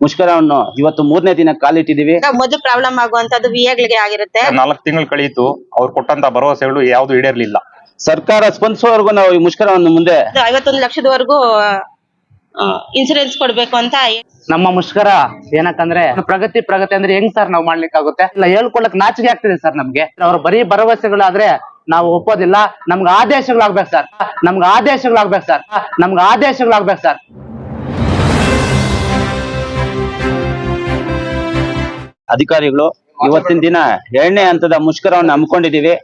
ಮುಷ್ಕರವನ್ನು ಇವತ್ತು ಮೂರನೇ ದಿನ ಕಾಲಿಟ್ಟಿದೀವಿ ಮೊದಲು ಪ್ರಾಬ್ಲಮ್ ಆಗುವಂತದ್ದು ವಿಎಗಳಿಗೆ ಆಗಿರುತ್ತೆ. ನಾಲ್ಕು ತಿಂಗಳು ಕಳೆಯಿತು ಅವ್ರು ಕೊಟ್ಟಂತ ಭರವಸೆಗಳು ಯಾವ್ದು ಈಡೇರ್ಲಿಲ್ಲ. ಸರ್ಕಾರ ಸ್ಪಂದಿಸುವವರೆಗೂ ನಾವು ಈ ಮುಷ್ಕರವನ್ನು ಮುಂದೆ ಐವತ್ತೊಂದು ಲಕ್ಷದವರೆಗೂ ಇನ್ಸೂರೆನ್ಸ್ ಕೊಡ್ಬೇಕು ಅಂತ ನಮ್ಮ ಮುಷ್ಕರ ಏನಕ್ಕಂದ್ರೆ ಪ್ರಗತಿ ಪ್ರಗತಿ ಅಂದ್ರೆ ಹೆಂಗ್ ಸರ್ ನಾವು ಮಾಡ್ಲಿಕ್ಕಾಗುತ್ತೆ? ಇಲ್ಲ ಹೇಳ್ಕೊಳಕ್ ನಾಚಿಕೆ ಆಗ್ತದೆ ಸರ್ ನಮ್ಗೆ. ಅವ್ರ ಬರೀ ಭರವಸೆಗಳಾದ್ರೆ ನಾವು ಒಪ್ಪೋದಿಲ್ಲ. ನಮ್ಗೆ ಆದೇಶಗಳಾಗ್ಬೇಕು ಸರ್ ನಮ್ಗೆ ಆದೇಶಗಳಾಗ್ಬೇಕು ಸರ್ ನಮ್ಗೆ ಆದೇಶಗಳಾಗ್ಬೇಕು ಸರ್ ಅಧಿಕಾರಿಗಳು ಇವತ್ತಿನ ದಿನ ಎರಡನೇ ಹಂತದ ಮುಷ್ಕರವನ್ನು ಹಮ್ಮಿಕೊಂಡಿದ್ದೀವಿ.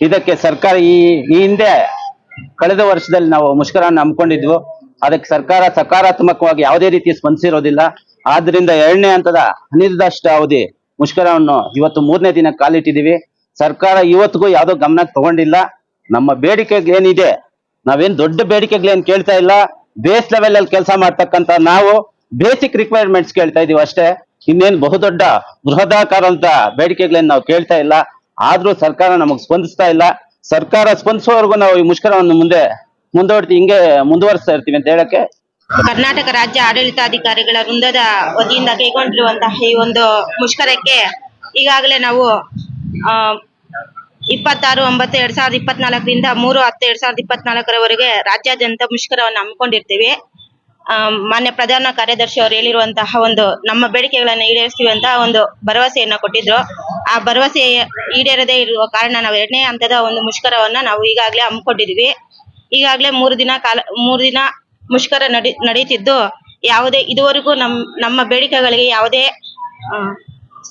ಇದಕ್ಕೆ ಸರ್ಕಾರ ಈ ಈ ಹಿಂದೆ ಕಳೆದ ವರ್ಷದಲ್ಲಿ ನಾವು ಮುಷ್ಕರವನ್ನು ಹಮ್ಮಿಕೊಂಡಿದ್ವು. ಅದಕ್ಕೆ ಸರ್ಕಾರ ಸಕಾರಾತ್ಮಕವಾಗಿ ಯಾವುದೇ ರೀತಿ ಸ್ಪಂದಿಸಿರೋದಿಲ್ಲ. ಆದ್ರಿಂದ ಎರಡನೇ ಹಂತದ ಅನಿರ್ದಿಷ್ಟ ಅವಧಿ ಮುಷ್ಕರವನ್ನು ಇವತ್ತು ಮೂರನೇ ದಿನ ಕಾಲಿಟ್ಟಿದ್ದೀವಿ. ಸರ್ಕಾರ ಇವತ್ತಿಗೂ ಯಾವುದೋ ಗಮನಕ್ಕೆ ತಗೊಂಡಿಲ್ಲ. ನಮ್ಮ ಬೇಡಿಕೆಗಳೇನಿದೆ ನಾವೇನ್ ದೊಡ್ಡ ಬೇಡಿಕೆಗಳೇನ್ ಕೇಳ್ತಾ ಇಲ್ಲ. ಬೇಸ್ ಲೆವೆಲ್ ಅಲ್ಲಿ ಕೆಲಸ ಮಾಡ್ತಕ್ಕಂತ ನಾವು ಬೇಸಿಕ್ ರಿಕ್ವೈರ್ಮೆಂಟ್ಸ್ ಕೇಳ್ತಾ ಇದೀವಿ ಅಷ್ಟೇ. ಇನ್ನೇನು ಬಹುದೊಡ್ಡ ಬೃಹದಾಕಾರದ ಬೇಡಿಕೆಗಳನ್ನ ನಾವು ಕೇಳ್ತಾ ಇಲ್ಲ. ಆದ್ರೂ ಸರ್ಕಾರ ನಮಗ್ ಸ್ಪಂದಿಸ್ತಾ ಇಲ್ಲ. ಸರ್ಕಾರ ಸ್ಪಂದಿಸುವವರೆಗೂ ನಾವು ಈ ಮುಷ್ಕರವನ್ನು ಮುಂದೆ ಮುಂದುವರ್ತಿ ಹಿಂಗೆ ಮುಂದುವರಿಸ್ತಾ ಇರ್ತೀವಿ ಅಂತ ಹೇಳಕ್ಕೆ ಕರ್ನಾಟಕ ರಾಜ್ಯ ಆಡಳಿತಾಧಿಕಾರಿಗಳ ವೃಂದದ ವತಿಯಿಂದ ಕೈಗೊಂಡಿರುವಂತಹ ಈ ಒಂದು ಮುಷ್ಕರಕ್ಕೆ ಈಗಾಗಲೇ ನಾವು ಇಪ್ಪತ್ತಾರು ಒಂಬತ್ತು ಎರಡ್ ಸಾವಿರದ ಇಪ್ಪತ್ನಾಲ್ಕರಿಂದ ಮೂರು, ಹತ್ತು, ಎರಡ್ ಸಾವಿರದ ಇಪ್ಪತ್ನಾಲ್ಕರವರೆಗೆ ರಾಜ್ಯಾದ್ಯಂತ ಮುಷ್ಕರವನ್ನು ಹಮ್ಮಿಕೊಂಡಿರ್ತೀವಿ. ಮಾನ್ಯ ಪ್ರಧಾನ ಕಾರ್ಯದರ್ಶಿ ಅವರು ಹೇಳಿರುವಂತಹ ಒಂದು ನಮ್ಮ ಬೇಡಿಕೆಗಳನ್ನು ಈಡೇರಿಸ್ತೀವಿ ಅಂತ ಒಂದು ಭರವಸೆಯನ್ನ ಕೊಟ್ಟಿದ್ರು. ಆ ಭರವಸೆ ಈಡೇರದೆ ಇರುವ ಕಾರಣ ನಾವು ಎರಡನೇ ಹಂತದ ಒಂದು ಮುಷ್ಕರವನ್ನ ನಾವು ಈಗಾಗಲೇ ಹಮ್ಮಿಕೊಂಡಿದ್ವಿ. ಈಗಾಗಲೇ ಮೂರು ದಿನ ಕಾಲ, ಮೂರು ದಿನ ಮುಷ್ಕರ ನಡಿ, ನಡೀತಿದ್ದು ಯಾವುದೇ, ಇದುವರೆಗೂ ನಮ್, ನಮ್ಮ ಬೇಡಿಕೆಗಳಿಗೆ ಯಾವುದೇ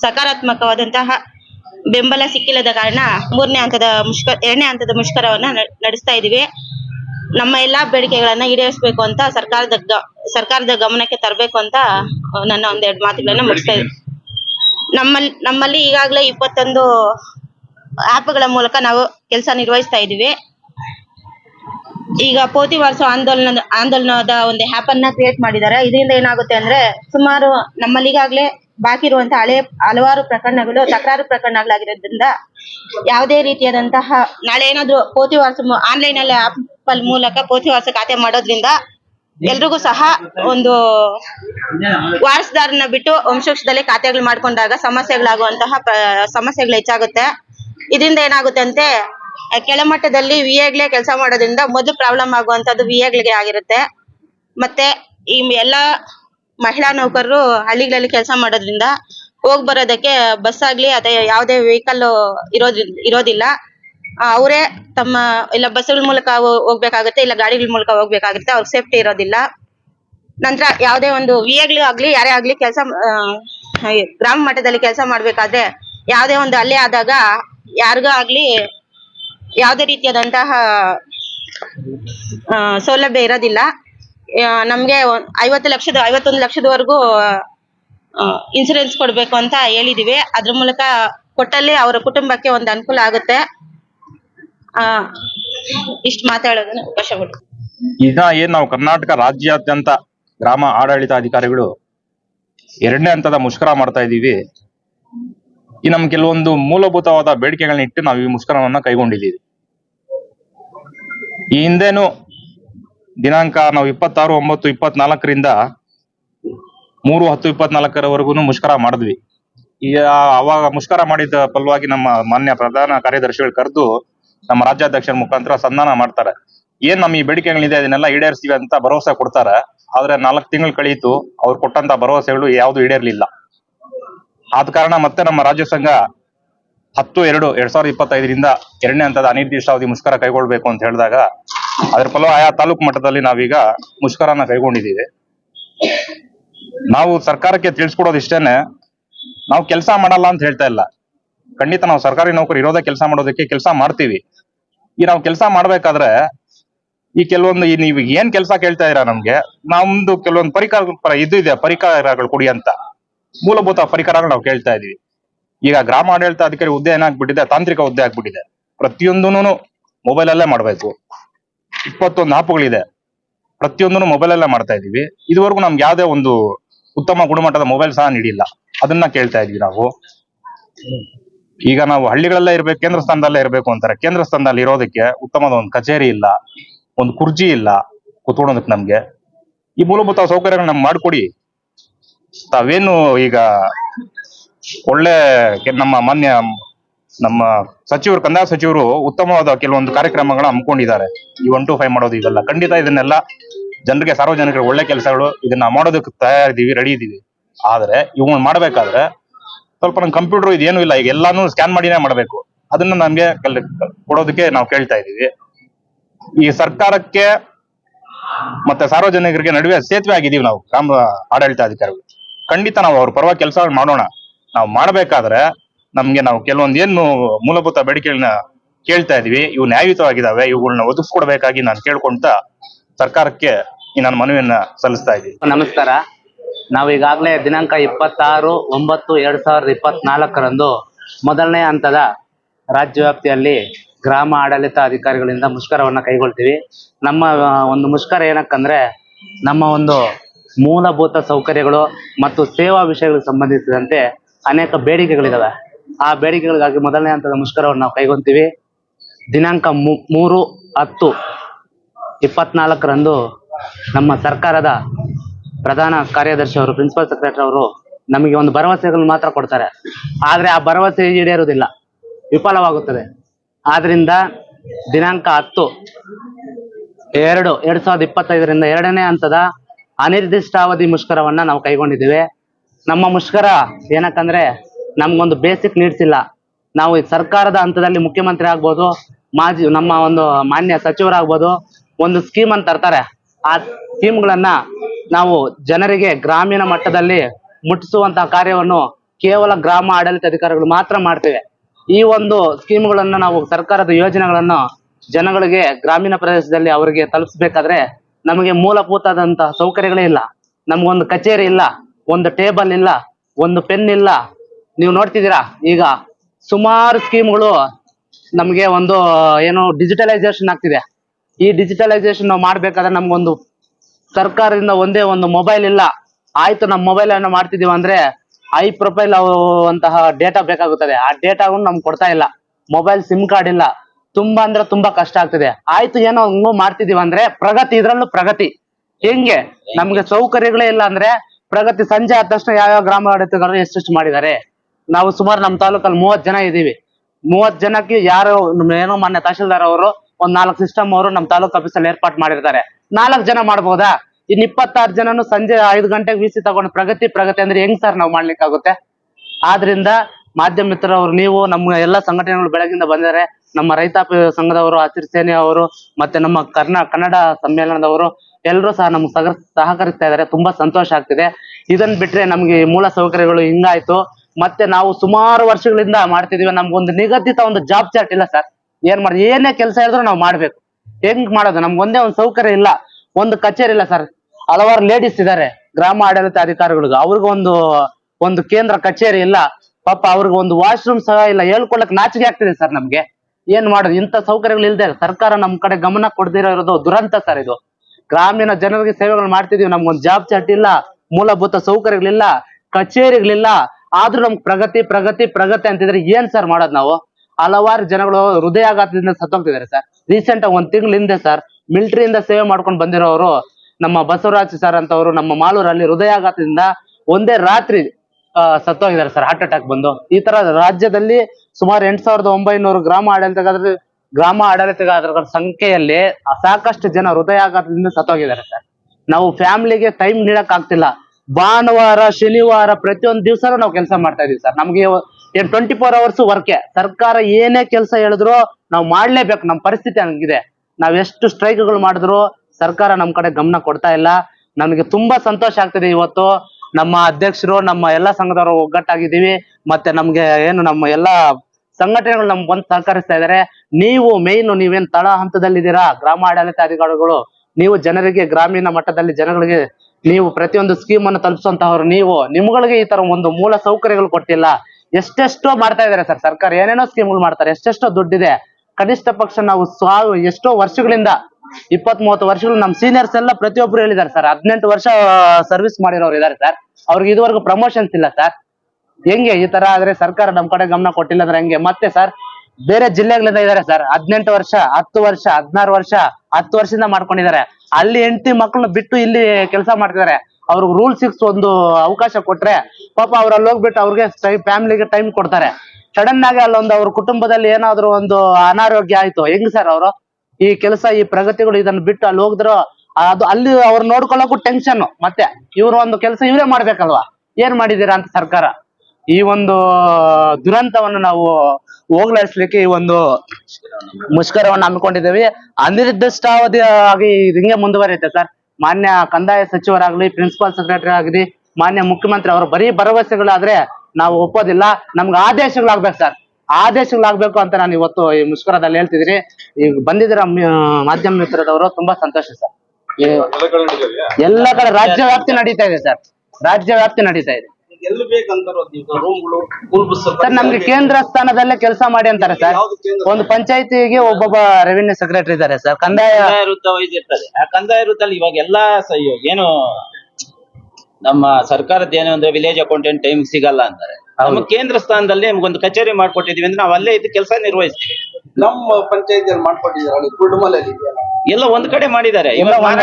ಸಕಾರಾತ್ಮಕವಾದಂತಹ ಬೆಂಬಲ ಸಿಕ್ಕಿಲ್ಲದ ಕಾರಣ ಮೂರನೇ ಹಂತದ ಮುಷ್ಕರ ಎರಡನೇ ಹಂತದ ಮುಷ್ಕರವನ್ನ ನಡೆಸ್ತಾ ಇದೀವಿ. ನಮ್ಮ ಎಲ್ಲಾ ಬೇಡಿಕೆಗಳನ್ನ ಈಡೇರಿಸಬೇಕು ಅಂತ ಸರ್ಕಾರದ ಸರ್ಕಾರದ ಗಮನಕ್ಕೆ ತರಬೇಕು ಅಂತ ನನ್ನ ಒಂದೆರಡು ಮಾತುಗಳನ್ನ ಮುಗಿಸ್ತಾ ನಮ್ಮಲ್ಲಿ ನಮ್ಮಲ್ಲಿ ಈಗಾಗಲೇ ಇಪ್ಪತ್ತೊಂದು ಆ್ಯಪ್ಗಳ ಮೂಲಕ ನಾವು ಕೆಲಸ ನಿರ್ವಹಿಸ್ತಾ ಇದ್ದೀವಿ. ಈಗ ಪೋತಿ ವಾರಸು ಆಂದೋಲನದ ಆಂದೋಲನದ ಒಂದು ಆ್ಯಪ್ ಅನ್ನ ಕ್ರಿಯೇಟ್ ಮಾಡಿದ್ದಾರೆ. ಇದರಿಂದ ಏನಾಗುತ್ತೆ ಅಂದ್ರೆ ಸುಮಾರು ನಮ್ಮಲ್ಲಿ ಈಗಾಗಲೇ ಬಾಕಿ ಇರುವಂತಹ ಹಳೆ ಹಲವಾರು ಪ್ರಕರಣಗಳು, ತಕರಾರು ಪ್ರಕರಣಗಳಾಗಿರೋದ್ರಿಂದ ಯಾವುದೇ ರೀತಿಯಾದಂತಹ ನಾಳೆ ಏನಾದ್ರು ಪೋತಿ ವಾರ್ಸ್ ಆನ್ಲೈನ್ ಅಲ್ಲಿ ಆಪ್ ಮೂಲಕ ಪೋತಿ ವಾರಸು ಖಾತೆ ಮಾಡೋದ್ರಿಂದ ಎಲ್ರಿಗೂ ಸಹ ಒಂದು ವಾರಸುದಾರನ ಬಿಟ್ಟು ವಂಶವೃಕ್ಷದಲ್ಲಿ ಖಾತೆಗಳು ಮಾಡ್ಕೊಂಡಾಗ ಸಮಸ್ಯೆಗಳಾಗುವಂತಹ ಸಮಸ್ಯೆಗಳು ಹೆಚ್ಚಾಗುತ್ತೆ. ಇದರಿಂದ ಏನಾಗುತ್ತೆ ಅಂತೆ, ಕೆಳಮಟ್ಟದಲ್ಲಿ ವಿ ಕೆಲಸ ಮಾಡೋದ್ರಿಂದ ಮೊದಲು ಪ್ರಾಬ್ಲಮ್ ಆಗುವಂತದ್ದು ವಿ ಎಗ್ಲಿಗೆ ಆಗಿರುತ್ತೆ. ಮತ್ತೆ ಈ ಎಲ್ಲ ಮಹಿಳಾ ನೌಕರರು ಹಳ್ಳಿಗಳಲ್ಲಿ ಕೆಲಸ ಮಾಡೋದ್ರಿಂದ ಹೋಗ್ ಬರೋದಕ್ಕೆ ಬಸ್ ಆಗ್ಲಿ ಅದೇ ಯಾವುದೇ ವೆಹಿಕಲ್ ಇರೋದ್ರಿ ಇರೋದಿಲ್ಲ. ಅವರೇ ತಮ್ಮ, ಇಲ್ಲ ಬಸ್ಗಳ ಮೂಲಕ ಹೋಗ್ಬೇಕಾಗುತ್ತೆ, ಇಲ್ಲ ಗಾಡಿಗಳ ಮೂಲಕ ಹೋಗ್ಬೇಕಾಗುತ್ತೆ, ಅವ್ರಿಗೆ ಸೇಫ್ಟಿ ಇರೋದಿಲ್ಲ. ನಂತರ ಯಾವುದೇ ಒಂದು ವಿ ಆಗ್ಲಿ ಆಗ್ಲಿ ಯಾರೇ ಆಗ್ಲಿ ಕೆಲಸ ಗ್ರಾಮ ಮಟ್ಟದಲ್ಲಿ ಕೆಲಸ ಮಾಡ್ಬೇಕಾದ್ರೆ ಯಾವುದೇ ಒಂದು ಅಲ್ಲೇ ಆದಾಗ ಯಾರಿಗೂ ಆಗ್ಲಿ ಯಾವುದೇ ರೀತಿಯಾದಂತಹ ಸೌಲಭ್ಯ ಇರೋದಿಲ್ಲ. ನಮ್ಗೆ ಐವತ್ತು ಲಕ್ಷದ, ಐವತ್ತೊಂದು ಲಕ್ಷದವರೆಗೂ ಇನ್ಸೂರೆನ್ಸ್ ಕೊಡ್ಬೇಕು ಅಂತ ಹೇಳಿದೀವಿ. ಅದ್ರ ಮೂಲಕ ಕೊಟ್ಟಲ್ಲಿ ಅವರ ಕುಟುಂಬಕ್ಕೆ ಒಂದು ಅನುಕೂಲ ಆಗುತ್ತೆ. ಇಷ್ಟು ಮಾತಾಡೋದನ್ನ ಅವಕಾಶ ಕೊಡ್ತೀವಿ ಈಗ ಏನ್ ನಾವು ಕರ್ನಾಟಕ ರಾಜ್ಯಾದ್ಯಂತ ಗ್ರಾಮ ಆಡಳಿತ ಅಧಿಕಾರಿಗಳು ಎರಡನೇ ಹಂತದ ಮುಷ್ಕರ ಮಾಡ್ತಾ ಇದೀವಿ ಈ ನಮ್ ಕೆಲವೊಂದು ಮೂಲಭೂತವಾದ ಬೇಡಿಕೆಗಳನ್ನ ಇಟ್ಟು ನಾವು ಈ ಮುಷ್ಕರವನ್ನ ಕೈಗೊಂಡಿದ್ದೀವಿ. ಈ ಹಿಂದೆನು ದಿನಾಂಕ ನಾವು ಇಪ್ಪತ್ತಾರು, ಒಂಬತ್ತು, ಇಪ್ಪತ್ನಾಲ್ಕರಿಂದ ಮೂರು, ಹತ್ತು ಇಪ್ಪತ್ನಾಲ್ಕರವರೆಗೂ ಮುಷ್ಕರ ಮಾಡಿದ್ವಿ. ಈಗ ಅವಾಗ ಮುಷ್ಕರ ಮಾಡಿದ ಫಲವಾಗಿ ನಮ್ಮ ಮಾನ್ಯ ಪ್ರಧಾನ ಕಾರ್ಯದರ್ಶಿಗಳು ಕರೆದು ನಮ್ಮ ರಾಜ್ಯಾಧ್ಯಕ್ಷರ ಮುಖಾಂತರ ಸಂಧಾನ ಮಾಡ್ತಾರೆ. ಏನ್ ನಮ್ಮ ಈ ಬೇಡಿಕೆಗಳಿದೆ, ಅದನ್ನೆಲ್ಲ ಈಡೇರಿಸ್ತೀವಿ ಅಂತ ಭರವಸೆ ಕೊಡ್ತಾರೆ. ಆದ್ರೆ ನಾಲ್ಕು ತಿಂಗಳು ಕಳೆಯಿತು, ಅವ್ರು ಕೊಟ್ಟಂತ ಭರವಸೆಗಳು ಯಾವ್ದು ಈಡೇರ್ಲಿಲ್ಲ. ಆದ ಕಾರಣ ಮತ್ತೆ ನಮ್ಮ ರಾಜ್ಯ ಸಂಘ ಹತ್ತು, ಎರಡು, ಎರಡ್ ಸಾವಿರದ ಇಪ್ಪತ್ತೈದರಿಂದ ಎರಡನೇ ಹಂತದ ಅನಿರ್ದಿಷ್ಟಾವಧಿ ಮುಷ್ಕರ ಕೈಗೊಳ್ಬೇಕು ಅಂತ ಹೇಳಿದಾಗ ಅದ್ರ ಫಲ ಆಯಾ ತಾಲೂಕು ಮಟ್ಟದಲ್ಲಿ ನಾವೀಗ ಮುಷ್ಕರನ ಕೈಗೊಂಡಿದ್ದೀವಿ. ನಾವು ಸರ್ಕಾರಕ್ಕೆ ತಿಳಿಸ್ಕೊಡೋದು ಇಷ್ಟೇನೆ ನಾವು ಕೆಲಸ ಮಾಡಲ್ಲ ಅಂತ ಹೇಳ್ತಾ ಇಲ್ಲ. ಖಂಡಿತ ನಾವು ಸರ್ಕಾರಿ ನೌಕರಿ ಇರೋದೇ ಕೆಲಸ ಮಾಡೋದಕ್ಕೆ ಕೆಲಸ ಮಾಡ್ತೀವಿ. ಈ ನಾವು ಕೆಲಸ ಮಾಡ್ಬೇಕಾದ್ರೆ ಈ ಕೆಲವೊಂದು ಈ ನೀವು ಏನ್ ಕೆಲಸ ಕೇಳ್ತಾ ಇದೀರಾ ನಮ್ಗೆ? ನಮ್ದು ಕೆಲವೊಂದು ಪರಿಕರ ಪರ ಇದು ಇದೆ, ಪರಿಕರಗಳು ಕೊಡಿ ಅಂತ. ಮೂಲಭೂತ ಪರಿಕರಗಳು ನಾವು ಕೇಳ್ತಾ ಇದೀವಿ ಈಗ ಗ್ರಾಮ ಆಡಳಿತ ಅಧಿಕಾರಿ ಹುದ್ದೆ ಏನಾಗ್ಬಿಟ್ಟಿದೆ, ತಾಂತ್ರಿಕ ಹುದ್ದೆ ಆಗ್ಬಿಟ್ಟಿದೆ. ಪ್ರತಿಯೊಂದೂನು ಮೊಬೈಲ್ ಅಲ್ಲೇ ಮಾಡ್ಬೇಕು. ಇಪ್ಪತ್ತೊಂದು ಆಪ್ಗಳಿದೆ ಪ್ರತಿಯೊಂದನ್ನು ಮೊಬೈಲ್ ಅಲ್ಲೇ ಮಾಡ್ತಾ ಇದೀವಿ ಇದುವರೆಗೂ ನಮ್ಗೆ ಯಾವುದೇ ಒಂದು ಉತ್ತಮ ಗುಣಮಟ್ಟದ ಮೊಬೈಲ್ ಸಹ ನೀಡಿಲ್ಲ. ಅದನ್ನ ಕೇಳ್ತಾ ಇದೀವಿ ನಾವು. ಈಗ ನಾವು ಹಳ್ಳಿಗಳಲ್ಲೇ ಇರ್ಬೇಕು, ಕೇಂದ್ರ ಸ್ಥಾನದಲ್ಲೇ ಇರ್ಬೇಕು ಅಂತಾರೆ. ಕೇಂದ್ರ ಸ್ಥಾನದಲ್ಲಿ ಇರೋದಕ್ಕೆ ಉತ್ತಮದ ಒಂದು ಕಚೇರಿ ಇಲ್ಲ, ಒಂದು ಕುರ್ಜಿ ಇಲ್ಲ ಕುತ್ಕೊಳೋದಕ್ಕೆ ನಮ್ಗೆ. ಈ ಮೂಲಭೂತ ಸೌಕರ್ಯಗಳು ನಮ್ಗೆ ಮಾಡ್ಕೊಡಿ. ತಾವೇನು ಈಗ ಒಳ್ಳೆ ನಮ್ಮ ಮಾನ್ಯ ನಮ್ಮ ಸಚಿವರು, ಕಂದಾಯ ಸಚಿವರು ಉತ್ತಮವಾದ ಕೆಲವೊಂದು ಕಾರ್ಯಕ್ರಮಗಳನ್ನ ಹಮ್ಮಿಕೊಂಡಿದ್ದಾರೆ. ಈ ಒನ್ ಟು ಫೈವ್ ಮಾಡೋದು ಇದೆಲ್ಲ. ಖಂಡಿತ ಇದನ್ನೆಲ್ಲ ಜನರಿಗೆ, ಸಾರ್ವಜನಿಕರಿಗೆ ಒಳ್ಳೆ ಕೆಲಸಗಳು ಇದನ್ನ ಮಾಡೋದಕ್ಕೆ ತಯಾರಿದ್ದೀವಿ ರೆಡಿ ಇದೀವಿ ಆದ್ರೆ ಇವ್ ಮಾಡ್ಬೇಕಾದ್ರೆ ಸ್ವಲ್ಪ ನಮ್ಮ ಕಂಪ್ಯೂಟರ್ ಇದೇನು ಇಲ್ಲ. ಈಗ ಎಲ್ಲಾನು ಸ್ಕ್ಯಾನ್ ಮಾಡಿನೇ ಮಾಡಬೇಕು. ಅದನ್ನ ನಮ್ಗೆ ಕೊಡೋದಕ್ಕೆ ನಾವು ಕೇಳ್ತಾ ಇದೀವಿ ಈ ಸರ್ಕಾರಕ್ಕೆ ಮತ್ತೆ ಸಾರ್ವಜನಿಕರಿಗೆ ನಡುವೆ ಸೇತುವೆ ಆಗಿದೀವಿ ನಾವು, ಗ್ರಾಮ ಆಡಳಿತಾಧಿಕಾರಿಗಳು. ಖಂಡಿತ ನಾವು ಅವ್ರ ಪರವಾಗಿ ಕೆಲಸ ಮಾಡೋಣ. ನಾವು ಮಾಡ್ಬೇಕಾದ್ರೆ ನಮ್ಗೆ ನಾವು ಕೆಲವೊಂದ್ ಏನು ಮೂಲಭೂತ ಬೇಡಿಕೆಗಳನ್ನ ಕೇಳ್ತಾ ಇದೀವಿ, ಇವು ನ್ಯಾಯಯುತವಾಗಿದಾವೆ ಇವುಗಳನ್ನ ಒದಗಿಸ್ಕೊಡ್ಬೇಕಾಗಿ ನಾನು ಕೇಳ್ಕೊಂತ ಸರ್ಕಾರಕ್ಕೆ ಈ ನನ್ನ ಮನವಿಯನ್ನ ಸಲ್ಲಿಸ್ತಾ ಇದ್ದೀನಿ. ನಮಸ್ಕಾರ. ನಾವು ಈಗಾಗಲೇ ದಿನಾಂಕ ಇಪ್ಪತ್ತಾರು, ಒಂಬತ್ತು, ಎರಡ್ ಸಾವಿರದ ಇಪ್ಪತ್ನಾಲ್ಕರಂದು ಮೊದಲನೇ ಹಂತದ ರಾಜ್ಯ ವ್ಯಾಪ್ತಿಯಲ್ಲಿ ಗ್ರಾಮ ಆಡಳಿತ ಅಧಿಕಾರಿಗಳಿಂದ ಮುಷ್ಕರವನ್ನ ಕೈಗೊಳ್ತೀವಿ. ನಮ್ಮ ಒಂದು ಮುಷ್ಕರ ಏನಕ್ಕಂದ್ರೆ ನಮ್ಮ ಒಂದು ಮೂಲಭೂತ ಸೌಕರ್ಯಗಳು ಮತ್ತು ಸೇವಾ ವಿಷಯಗಳಿಗೆ ಸಂಬಂಧಿಸಿದಂತೆ ಅನೇಕ ಬೇಡಿಕೆಗಳಿದಾವೆ. ಆ ಬೇಡಿಕೆಗಳಿಗಾಗಿ ಮೊದಲನೇ ಹಂತದ ಮುಷ್ಕರವನ್ನು ನಾವು ಕೈಗೊಂತೀವಿ. ದಿನಾಂಕ ಮೂರು ಹತ್ತು ಇಪ್ಪತ್ನಾಲ್ಕರಂದು ನಮ್ಮ ಸರ್ಕಾರದ ಪ್ರಧಾನ ಕಾರ್ಯದರ್ಶಿ ಅವರು ಪ್ರಿನ್ಸಿಪಲ್ ಸೆಕ್ರೆಟರಿ ಅವರು ನಮಗೆ ಒಂದು ಭರವಸೆಗಳನ್ನು ಮಾತ್ರ ಕೊಡ್ತಾರೆ. ಆದರೆ ಆ ಭರವಸೆ ಈಡೇರುವುದಿಲ್ಲ. ವಿಫಲವಾಗುತ್ತದೆ. ಆದ್ರಿಂದ ದಿನಾಂಕ ಹತ್ತು ಎರಡು, ಎರಡ್ ಸಾವಿರದ ಇಪ್ಪತ್ತೈದರಿಂದ ಎರಡನೇ ಹಂತದ ಅನಿರ್ದಿಷ್ಟಾವಧಿ ಮುಷ್ಕರವನ್ನ ನಾವು ಕೈಗೊಂಡಿದ್ದೇವೆ. ನಮ್ಮ ಮುಷ್ಕರ ಏನಕ್ಕಂದ್ರೆ ನಮ್ಗೊಂದು ಬೇಸಿಕ್ ನೀಡ್ಸ್ ಇಲ್ಲ. ನಾವು ಸರ್ಕಾರದ ಹಂತದಲ್ಲಿ ಮುಖ್ಯಮಂತ್ರಿ ಆಗ್ಬೋದು, ಮಾಜಿ ನಮ್ಮ ಒಂದು ಮಾನ್ಯ ಸಚಿವರಾಗ್ಬೋದು, ಒಂದು ಸ್ಕೀಮ್ ಅಂತ ತರ್ತಾರೆ. ಆ ಸ್ಕೀಮ್ಗಳನ್ನ ನಾವು ಜನರಿಗೆ ಗ್ರಾಮೀಣ ಮಟ್ಟದಲ್ಲಿ ಮುಟ್ಟಿಸುವಂತಹ ಕಾರ್ಯವನ್ನು ಕೇವಲ ಗ್ರಾಮ ಆಡಳಿತ ಅಧಿಕಾರಿಗಳು ಮಾತ್ರ ಮಾಡ್ತೇವೆ. ಈ ಒಂದು ಸ್ಕೀಮ್ಗಳನ್ನ ನಾವು ಸರ್ಕಾರದ ಯೋಜನೆಗಳನ್ನು ಜನಗಳಿಗೆ ಗ್ರಾಮೀಣ ಪ್ರದೇಶದಲ್ಲಿ ಅವರಿಗೆ ತಲುಪಿಸ್ಬೇಕಾದ್ರೆ ನಮಗೆ ಮೂಲಭೂತದಂತಹ ಸೌಕರ್ಯಗಳೇ ಇಲ್ಲ. ನಮ್ಗೊಂದು ಕಚೇರಿ ಇಲ್ಲ, ಒಂದು ಟೇಬಲ್ ಇಲ್ಲ, ಒಂದು ಪೆನ್ ಇಲ್ಲ ನೀವು ನೋಡ್ತಿದ್ದೀರಾ? ಈಗ ಸುಮಾರು ಸ್ಕೀಮ್ಗಳು ನಮಗೆ ಒಂದು, ಏನು ಡಿಜಿಟಲೈಸೇಷನ್ ಆಗ್ತಿದೆ. ಈ ಡಿಜಿಟಲೈಸೇಷನ್ ನಾವು ಮಾಡ್ಬೇಕಾದ್ರೆ ನಮ್ಗೊಂದು ಸರ್ಕಾರದಿಂದ ಒಂದೇ ಒಂದು ಮೊಬೈಲ್ ಇಲ್ಲ. ಆಯ್ತು ನಮ್ಮ ಮೊಬೈಲ್ ಅನ್ನು ಮಾಡ್ತಿದೀವಿ ಅಂದ್ರೆ ಐ ಪ್ರೊಫೈಲ್ ಅಂತಹ ಡೇಟಾ ಬೇಕಾಗುತ್ತದೆ. ಆ ಡೇಟಾವನ್ನು ನಮ್ಗೆ ಕೊಡ್ತಾ ಇಲ್ಲ. ಮೊಬೈಲ್ ಸಿಮ್ ಕಾರ್ಡ್ ಇಲ್ಲ. ತುಂಬಾ ಅಂದ್ರೆ ತುಂಬಾ ಕಷ್ಟ ಆಗ್ತಿದೆ. ಆಯ್ತು, ಏನೋ ಹಂಗು ಮಾಡ್ತಿದೀವಿ ಅಂದ್ರೆ ಪ್ರಗತಿ, ಇದ್ರಲ್ಲೂ ಪ್ರಗತಿ. ಹೆಂಗೆ? ನಮ್ಗೆ ಸೌಕರ್ಯಗಳೇ ಇಲ್ಲ ಅಂದ್ರೆ ಪ್ರಗತಿ ಸಂಜೆ ಆದ ತಕ್ಷಣ ಯಾವ್ಯಾವ ಗ್ರಾಮ ಆಡಳಿತಗಾರರು ಎಷ್ಟೆಷ್ಟು ಮಾಡಿದ್ದಾರೆ? ನಾವು ಸುಮಾರು ನಮ್ಮ ತಾಲೂಕಲ್ಲಿ ಮೂವತ್ ಜನ ಇದೀವಿ ಮೂವತ್ ಜನಕ್ಕೆ ಯಾರು ಏನೋ ಮೊನ್ನೆ ತಹಶೀಲ್ದಾರ್ ಅವರು ಒಂದ್ ನಾಲ್ಕು ಸಿಸ್ಟಮ್ ಅವರು ನಮ್ಮ ತಾಲೂಕ್ ಆಫೀಸಲ್ಲಿ ಏರ್ಪಾಟ್ ಮಾಡಿರ್ತಾರೆ. ನಾಲ್ಕು ಜನ ಮಾಡ್ಬೋದಾ? ಇನ್ ಇಪ್ಪತ್ತಾರು ಜನನು ಸಂಜೆ ಐದು ಗಂಟೆಗೆ ವಿಸಿ ತಗೊಂಡು ಪ್ರಗತಿ ಪ್ರಗತಿ ಅಂದ್ರೆ ಹೆಂಗ್ ಸರ್ ನಾವು ಮಾಡ್ಲಿಕ್ಕಾಗುತ್ತೆ? ಆದ್ರಿಂದ ಮಾಧ್ಯಮ ಮಿತ್ರರವರು, ನೀವು ನಮ್ಮ ಎಲ್ಲ ಸಂಘಟನೆಗಳು ಬೆಳಗಿಂದ ಬಂದಿದ್ದಾರೆ ನಮ್ಮ ರೈತಾಪಿ ಸಂಘದವರು ಹಸಿರು ಸೇನೆ ಅವರು, ಮತ್ತೆ ನಮ್ಮ ಕರ್ನಾ, ಕನ್ನಡ ಸಮ್ಮೇಳನದವರು ಎಲ್ಲರೂ ಸಹ ನಮ್ಗೆ ಸಹಕರಿಸ್ ಸಹಕರಿಸ್ತಾ ಇದ್ದಾರೆ. ತುಂಬಾ ಸಂತೋಷ ಆಗ್ತಿದೆ. ಇದನ್ ಬಿಟ್ರೆ ನಮ್ಗೆ ಮೂಲ ಸೌಕರ್ಯಗಳು ಹಿಂಗಾಯ್ತು. ಮತ್ತೆ ನಾವು ಸುಮಾರು ವರ್ಷಗಳಿಂದ ಮಾಡ್ತಿದೀವಿ ನಮ್ಗೊಂದು ನಿಗದಿತ ಒಂದು ಜಾಬ್ ಚಾರ್ಟ್ ಇಲ್ಲ ಸರ್ ಏನ್ ಮಾಡಿ, ಏನೇ ಕೆಲಸ ಹೇಳಿದ್ರು ನಾವು ಮಾಡ್ಬೇಕು. ಹೆಂಗ್ ಮಾಡೋದು? ನಮ್ಗೊಂದೇ ಒಂದೇ ಸೌಕರ್ಯ ಇಲ್ಲ. ಒಂದು ಕಚೇರಿ ಇಲ್ಲ ಸರ್ ಹಲವಾರು ಲೇಡೀಸ್ ಇದ್ದಾರೆ ಗ್ರಾಮ ಆಡಳಿತ ಅಧಿಕಾರಿಗಳಿಗೆ. ಅವ್ರಿಗೊಂದು ಒಂದು ಕೇಂದ್ರ ಕಚೇರಿ ಇಲ್ಲ. ಪಾಪ ಅವ್ರಿಗೆ ಒಂದು ವಾಶ್ರೂಮ್ ಸಹ ಇಲ್ಲ. ಹೇಳ್ಕೊಳಕ್ ನಾಚಿಕೆ ಆಗ್ತಿದೆ ಸರ್ ನಮ್ಗೆ. ಏನ್ ಮಾಡೋದು? ಇಂಥ ಸೌಕರ್ಯಗಳು ಇಲ್ದೆ ಸರ್ಕಾರ ನಮ್ ಕಡೆ ಗಮನ ಕೊಡದಿರೋ ಇರೋದು ದುರಂತ ಸರ್ ಇದು. ಗ್ರಾಮೀಣ ಜನರಿಗೆ ಸೇವೆಗಳು ಮಾಡ್ತಿದೀವಿ ನಮ್ಗೊಂದು ಜಾಬ್ ಚಾರ್ಟ್ ಇಲ್ಲ. ಮೂಲಭೂತ ಸೌಕರ್ಯಗಳಿಲ್ಲ. ಕಚೇರಿಗಳಿಲ್ಲ. ಆದ್ರೂ ನಮ್ಗೆ ಪ್ರಗತಿ ಪ್ರಗತಿ ಪ್ರಗತಿ ಅಂತಿದ್ರೆ ಏನ್ ಸರ್ ಮಾಡೋದು ನಾವು? ಹಲವಾರು ಜನಗಳು ಹೃದಯಾಘಾತದಿಂದ ಸತ್ತೋಗ್ತಿದ್ದಾರೆ ಸರ್. ರೀಸೆಂಟ್ ಆಗಿ ಒಂದ್ ತಿಂಗಳ ಹಿಂದೆ ಸರ್ ಮಿಲಿಟರಿಯಿಂದ ಸೇವೆ ಮಾಡ್ಕೊಂಡು ಬಂದಿರೋರು ನಮ್ಮ ಬಸವರಾಜ್ ಸರ್ ಅಂತವರು ನಮ್ಮ ಮಾಲೂರಲ್ಲಿ ಹೃದಯಾಘಾತದಿಂದ ಒಂದೇ ರಾತ್ರಿ ಸತ್ತೋಗಿದ್ದಾರೆ ಸರ್ ಹಾರ್ಟ್ ಅಟ್ಯಾಕ್ ಬಂದು. ಈ ತರ ರಾಜ್ಯದಲ್ಲಿ ಸುಮಾರು ಎಂಟ್ ಸಾವಿರದ ಒಂಬೈನೂರು ಗ್ರಾಮ ಆಡಳಿತಗಾರರು, ಗ್ರಾಮ ಆಡಳಿತಗಾರರ ಸಂಖ್ಯೆಯಲ್ಲಿ ಸಾಕಷ್ಟು ಜನ ಹೃದಯಾಘಾತದಿಂದ ಸತ್ತೋಗಿದ್ದಾರೆ ಸರ್. ನಾವು ಫ್ಯಾಮಿಲಿಗೆ ಟೈಮ್ ನೀಡಕ್ ಆಗ್ತಿಲ್ಲ. ಭಾನುವಾರ, ಶನಿವಾರ ಪ್ರತಿಯೊಂದು ದಿವಸ ನಾವು ಕೆಲಸ ಮಾಡ್ತಾ ಇದೀವಿ ಸರ್. ನಮ್ಗೆ ಏನ್ ಟ್ವೆಂಟಿ ಫೋರ್ ಅವರ್ಸ್ ವರ್ಕೆ ಸರ್ಕಾರ ಏನೇ ಕೆಲಸ ಹೇಳಿದ್ರು ನಾವು ಮಾಡ್ಲೇಬೇಕು. ನಮ್ಮ ಪರಿಸ್ಥಿತಿ ಹಂಗಿದೆ. ನಾವ್ ಎಷ್ಟು ಸ್ಟ್ರೈಕ್ಗಳು ಮಾಡಿದ್ರು ಸರ್ಕಾರ ನಮ್ ಕಡೆ ಗಮನ ಕೊಡ್ತಾ ಇಲ್ಲ. ನಮಗೆ ತುಂಬಾ ಸಂತೋಷ ಆಗ್ತಿದೆ ಇವತ್ತು. ನಮ್ಮ ಅಧ್ಯಕ್ಷರು, ನಮ್ಮ ಎಲ್ಲಾ ಸಂಘದವರು ಒಗ್ಗಟ್ಟಾಗಿದ್ದೀವಿ. ಮತ್ತೆ ನಮ್ಗೆ ಏನು ನಮ್ಮ ಎಲ್ಲಾ ಸಂಘಟನೆಗಳು ನಮ್ಗೆ ಬಂದು ಸಹಕರಿಸ್ತಾ ಇದಾರೆ. ನೀವು ಮೇಯ್ನು ನೀವೇನ್ ತಳ ಹಂತದಲ್ಲಿದ್ದೀರಾ? ಗ್ರಾಮ ಆಡಳಿತ ಅಧಿಕಾರಿಗಳು ನೀವು ಜನರಿಗೆ ಗ್ರಾಮೀಣ ಮಟ್ಟದಲ್ಲಿ ಜನಗಳಿಗೆ ನೀವು ಪ್ರತಿಯೊಂದು ಸ್ಕೀಮ್ ಅನ್ನು ತಲುಪಿಸುವಂತಹವ್ರು ನೀವು ನಿಮ್ಗಳಿಗೆ ಈ ತರ ಒಂದು ಮೂಲ ಸೌಕರ್ಯಗಳು ಕೊಟ್ಟಿಲ್ಲ. ಎಷ್ಟೆಷ್ಟೋ ಮಾಡ್ತಾ ಇದಾರೆ ಸರ್ ಸರ್ಕಾರ ಏನೇನೋ ಸ್ಕೀಮ್ಗಳು ಮಾಡ್ತಾರೆ, ಎಷ್ಟೆಷ್ಟೋ ದುಡ್ಡಿದೆ. ಕನಿಷ್ಠ ಪಕ್ಷ ನಾವು ಸಾವು, ಎಷ್ಟೋ ವರ್ಷಗಳಿಂದ ಇಪ್ಪತ್ ಮೂವತ್ತು ವರ್ಷಗಳು ನಮ್ಮ ಸೀನಿಯರ್ಸ್ ಎಲ್ಲ ಪ್ರತಿಯೊಬ್ರು ಹೇಳಿದ್ದಾರೆ ಸರ್ ಹದಿನೆಂಟು ವರ್ಷ ಸರ್ವಿಸ್ ಮಾಡಿರೋರು ಇದಾರೆ ಸರ್ ಅವ್ರಿಗೆ ಇದುವರೆಗೂ ಪ್ರಮೋಷನ್ಸ್ ಇಲ್ಲ ಸರ್ ಹೆಂಗೆ ಈ ತರ ಆದ್ರೆ ಸರ್ಕಾರ ನಮ್ ಕಡೆ ಗಮನ ಕೊಟ್ಟಿಲ್ಲ ಅಂದ್ರೆ ಹೆಂಗೆ? ಮತ್ತೆ ಸರ್ ಬೇರೆ ಜಿಲ್ಲೆಗಳಿಂದ ಇದಾರೆ ಸರ್. ಹದಿನೆಂಟು ವರ್ಷ, ಹತ್ತು ವರ್ಷ, ಹದಿನಾರು ವರ್ಷ, ಹತ್ತು ವರ್ಷದಿಂದ ಮಾಡ್ಕೊಂಡಿದ್ದಾರೆ. ಅಲ್ಲಿ ಹೆಂಡತಿ ಮಕ್ಕಳನ್ನ ಬಿಟ್ಟು ಇಲ್ಲಿ ಕೆಲಸ ಮಾಡ್ತಿದ್ದಾರೆ. ಅವ್ರಿಗೆ ರೂಲ್ ಸಿಕ್ಸ್ ಒಂದು ಅವಕಾಶ ಕೊಟ್ರೆ ಪಾಪ ಅವ್ರು ಅಲ್ಲಿ ಹೋಗ್ಬಿಟ್ಟು ಅವ್ರಿಗೆ ಫ್ಯಾಮಿಲಿಗೆ ಟೈಮ್ ಕೊಡ್ತಾರೆ. ಸಡನ್ ಆಗಿ ಅಲ್ಲೊಂದು ಅವ್ರ ಕುಟುಂಬದಲ್ಲಿ ಏನಾದ್ರು ಒಂದು ಅನಾರೋಗ್ಯ ಆಯ್ತು. ಹೆಂಗ್ ಸರ್ ಅವರು? ಈ ಕೆಲಸ, ಈ ಪ್ರಗತಿಗಳು ಇದನ್ನ ಬಿಟ್ಟು ಅಲ್ಲಿ ಹೋಗಿದ್ರು, ಅದು ಅಲ್ಲಿ ಅವ್ರು ನೋಡ್ಕೊಳ್ಳೋಕು ಟೆನ್ಷನ್ ಮತ್ತೆ ಇವ್ರ ಒಂದು ಕೆಲಸ ಇವರೇ ಮಾಡ್ಬೇಕಲ್ವಾ? ಏನ್ ಮಾಡಿದೀರಾ ಅಂತ ಸರ್ಕಾರ? ಈ ಒಂದು ದುರಂತವನ್ನು ನಾವು ಹೋಗ್ಲಾಡಿಸ್ಲಿಕ್ಕೆ ಈ ಒಂದು ಮುಷ್ಕರವನ್ನು ಹಮ್ಮಿಕೊಂಡಿದ್ದೇವೆ. ಅನಿರ್ದಿಷ್ಟಾವಧಿ ಆಗಿ ಇದು ಹಿಂಗೆ ಮುಂದುವರಿಯುತ್ತೆ ಸರ್. ಮಾನ್ಯ ಕಂದಾಯ ಸಚಿವರಾಗ್ಲಿ ಪ್ರಿನ್ಸಿಪಾಲ್ ಸೆಕ್ರೆಟರಿ ಆಗಲಿ ಮಾನ್ಯ ಮುಖ್ಯಮಂತ್ರಿ ಅವರು ಬರೀ ಭರವಸೆಗಳಾದ್ರೆ ನಾವು ಒಪ್ಪೋದಿಲ್ಲ. ನಮ್ಗೆ ಆದೇಶಗಳಾಗ್ಬೇಕು ಸರ್. ಆದೇಶಗಳಾಗ್ಬೇಕು ಅಂತ ನಾನು ಇವತ್ತು ಈ ಮುಷ್ಕರದಲ್ಲಿ ಹೇಳ್ತಿದ್ದೀನಿ. ಈಗ ಬಂದಿದ್ದೀರ ಮ- ಮಾಧ್ಯಮ ಮಿತ್ರದವರು ತುಂಬಾ ಸಂತೋಷ ಸರ್. ಎಲ್ಲ ಕಡೆ ರಾಜ್ಯ ವ್ಯಾಪ್ತಿ ನಡೀತಾ ಇದೆ ಸರ್. ರಾಜ್ಯ ವ್ಯಾಪ್ತಿ ನಡೀತಾ ಇದೆ. ಎಲ್ಲಿ ಬೇಕಂತಾರೋ ಈಗ ರೂಮ್ಗಳು ಸ್ಕೂಲ್ ಬಸ್ ಸರ್ ನಮ್ಗೆ ಕೇಂದ್ರ ಸ್ಥಾನದಲ್ಲೇ ಕೆಲಸ ಮಾಡಿ ಅಂತಾರೆ ಸರ್. ಒಂದು ಪಂಚಾಯತಿಗೆ ಒಬ್ಬೊಬ್ಬ ರೆವಿನ್ಯೂ ಸೆಕ್ರೆಟರಿ ಇದ್ದಾರೆ ಸರ್. ಕಂದಾಯ ಕಂದಾಯ ವೃತ್ತ ಇರ್ತದೆ ಆ ಕಂದಾಯ ವೃತ್ತದಲ್ಲಿ ಇವಾಗ ಎಲ್ಲಾ ಸ- ಏನು ನಮ್ಮ ಸರ್ಕಾರದ ಏನು ಅಂದ್ರೆ ವಿಲೇಜ್ ಅಕೌಂಟೆಂಟ್ ಟೈಮ್ ಸಿಗಲ್ಲ ಅಂತಾರೆ. ನಮ್ಮ ಕೇಂದ್ರ ಸ್ಥಾನದಲ್ಲಿ ಒಂದು ಕಚೇರಿ ಮಾಡ್ಕೊಟ್ಟಿದೀವಿ ಅಂದ್ರೆ ನಾವು ಅಲ್ಲೇ ಇದು ಕೆಲಸ ನಿರ್ವಹಿಸ್ತೀವಿ. ನಮ್ಮ ಪಂಚಾಯತಿಯಲ್ಲಿ ಮಾಡ್ಕೊಟ್ಟಿದ್ದಾರೆ ಅಲ್ಲಿ ಕುರುಡುಮಲೆಯಲ್ಲಿ ಇದೆಯಲ್ಲ. ಎಲ್ಲ ಒಂದ್ ಕಡೆ ಮಾಡಿದ್ದಾರೆ. ಎಲ್ಲ ಒಂದ್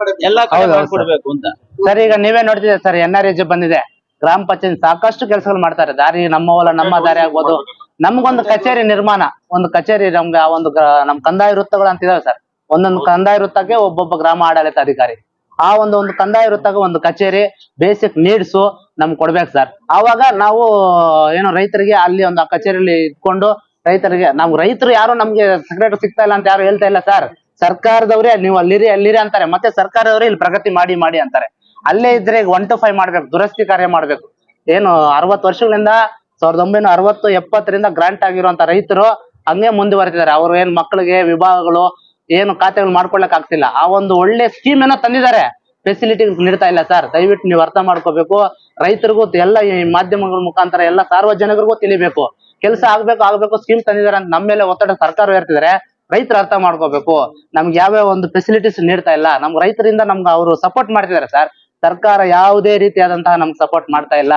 ಕಡೆ ಎಲ್ಲ ಕಡೆ ಮಾಡ್ಕೊಡ್ಬೇಕು ಅಂತ. ಸರ್ ಈಗ ನೀವೇ ನೋಡ್ತಿದ್ದೀರಾ ಸರ್ ಎನ್ ಆರ್ ಎಜ್ ಬಂದಿದೆ. ಗ್ರಾಮ ಪಂಚಾಯತ್ ಸಾಕಷ್ಟು ಕೆಲಸಗಳು ಮಾಡ್ತಾರೆ. ದಾರಿ ನಮ್ಮ ಹೊಲ ನಮ್ಮ ದಾರಿ ಆಗ್ಬೋದು. ನಮ್ಗೊಂದು ಕಚೇರಿ ನಿರ್ಮಾಣ ಒಂದು ಕಚೇರಿ ನಮ್ಗೆ ಆ ಒಂದು ನಮ್ ಕಂದಾಯ ವೃತ್ತಗಳು ಅಂತ ಇದಾವೆ ಸರ್. ಒಂದೊಂದು ಕಂದಾಯ ವೃತ್ತಕ್ಕೆ ಒಬ್ಬೊಬ್ಬ ಗ್ರಾಮ ಆಡಳಿತ ಅಧಿಕಾರಿ. ಆ ಒಂದು ಒಂದು ಕಂದಾಯ ವೃತ್ತಕ್ಕೆ ಒಂದು ಕಚೇರಿ ಬೇಸಿಕ್ ನೀಡ್ಸು ನಮ್ಗೆ ಕೊಡ್ಬೇಕು ಸರ್. ಆವಾಗ ನಾವು ಏನು ರೈತರಿಗೆ ಅಲ್ಲಿ ಒಂದು ಆ ಕಚೇರಿಯಲ್ಲಿ ಇಟ್ಕೊಂಡು ರೈತರಿಗೆ ನಾವು ರೈತರು ಯಾರು ನಮ್ಗೆ ಸೆಕ್ರೆಟರಿ ಸಿಗ್ತಾ ಇಲ್ಲ ಅಂತ ಯಾರು ಹೇಳ್ತಾ ಇಲ್ಲ ಸರ್. ಸರ್ಕಾರದವರೇ ನೀವು ಅಲ್ಲಿರಿ ಅಲ್ಲಿರಿ ಅಂತಾರೆ. ಮತ್ತೆ ಸರ್ಕಾರದವರೇ ಇಲ್ಲಿ ಪ್ರಗತಿ ಮಾಡಿ ಮಾಡಿ ಅಂತಾರೆ. ಅಲ್ಲೇ ಇದ್ರೆ ಒನ್ ಟು ಫೈವ್ ಮಾಡ್ಬೇಕು, ದುರಸ್ತಿ ಕಾರ್ಯ ಮಾಡ್ಬೇಕು. ಏನು ಅರವತ್ತು ವರ್ಷಗಳಿಂದ ಸಾವಿರದ ಒಂಬೈನೂರ ಅರವತ್ತು, ಎಪ್ಪತ್ತರಿಂದ ಗ್ರಾಂಟ್ ಆಗಿರುವಂತ ರೈತರು ಹಂಗೆ ಮುಂದುವರೆದಿದ್ದಾರೆ ಅವ್ರು ಏನ್ ಮಕ್ಕಳಿಗೆ, ವಿಭಾಗಗಳು, ಏನು ಖಾತೆಗಳು ಮಾಡ್ಕೊಳಕ್ ಆಗ್ತಿಲ್ಲ. ಆ ಒಂದು ಒಳ್ಳೆ ಸ್ಕೀಮ್ ಏನೋ ತಂದಿದ್ದಾರೆ. ಫೆಸಿಲಿಟಿ ನೀಡ್ತಾ ಇಲ್ಲ ಸರ್ ದಯವಿಟ್ಟು ನೀವು ಅರ್ಥ ಮಾಡ್ಕೋಬೇಕು. ರೈತರಿಗೂ ಎಲ್ಲ ಈ ಮಾಧ್ಯಮಗಳ ಮುಖಾಂತರ ಎಲ್ಲ ಸಾರ್ವಜನಿಕರಿಗೂ ತಿಳಿಬೇಕು. ಕೆಲಸ ಆಗ್ಬೇಕು ಆಗ್ಬೇಕು ಸ್ಕೀಮ್ ತಂದಿದ್ದಾರೆ ಅಂತ ನಮ್ಮ ಮೇಲೆ ಒತ್ತಡ ಸರ್ಕಾರ ಹೇರ್ತಿದ್ದಾರೆ ರೈತರು ಅರ್ಥ ಮಾಡ್ಕೋಬೇಕು. ನಮ್ಗೆ ಯಾವ್ಯಾವ ಒಂದು ಫೆಸಿಲಿಟೀಸ್ ನೀಡ್ತಾ ಇಲ್ಲ. ನಮ್ಗೆ ರೈತರಿಂದ ನಮ್ಗೆ ಅವರು ಸಪೋರ್ಟ್ ಮಾಡ್ತಿದ್ದಾರೆ ಸರ್ ಸರ್ಕಾರ ಯಾವುದೇ ರೀತಿಯಾದಂತಹ ನಮ್ಗೆ ಸಪೋರ್ಟ್ ಮಾಡ್ತಾ ಇಲ್ಲ.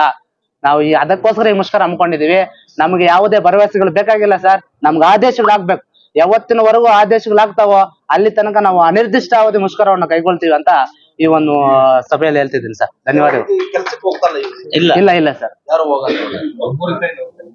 ನಾವು ಈ ಅದಕ್ಕೋಸ್ಕರ ಈ ಮುಷ್ಕರ ಹಮ್ಮಿಕೊಂಡಿದೀವಿ. ನಮ್ಗೆ ಯಾವುದೇ ಭರವಸೆಗಳು ಬೇಕಾಗಿಲ್ಲ ಸರ್. ನಮ್ಗೆ ಆದೇಶಗಳಾಗ್ಬೇಕು ಯಾವತ್ತಿನವರೆಗೂ ಆದೇಶಗಳಾಗ್ತಾವೋ ಅಲ್ಲಿ ತನಕ ನಾವು ಅನಿರ್ದಿಷ್ಟ ಅವಧಿ ಮುಷ್ಕರವನ್ನು ಕೈಗೊಳ್ತೀವಿ ಅಂತ ಈ ಒಂದು ಸಭೆಯಲ್ಲಿ ಹೇಳ್ತಿದ್ದೀನಿ ಸರ್. ಧನ್ಯವಾದಗಳು. ಇಲ್ಲ ಇಲ್ಲ ಇಲ್ಲ ಸರ್.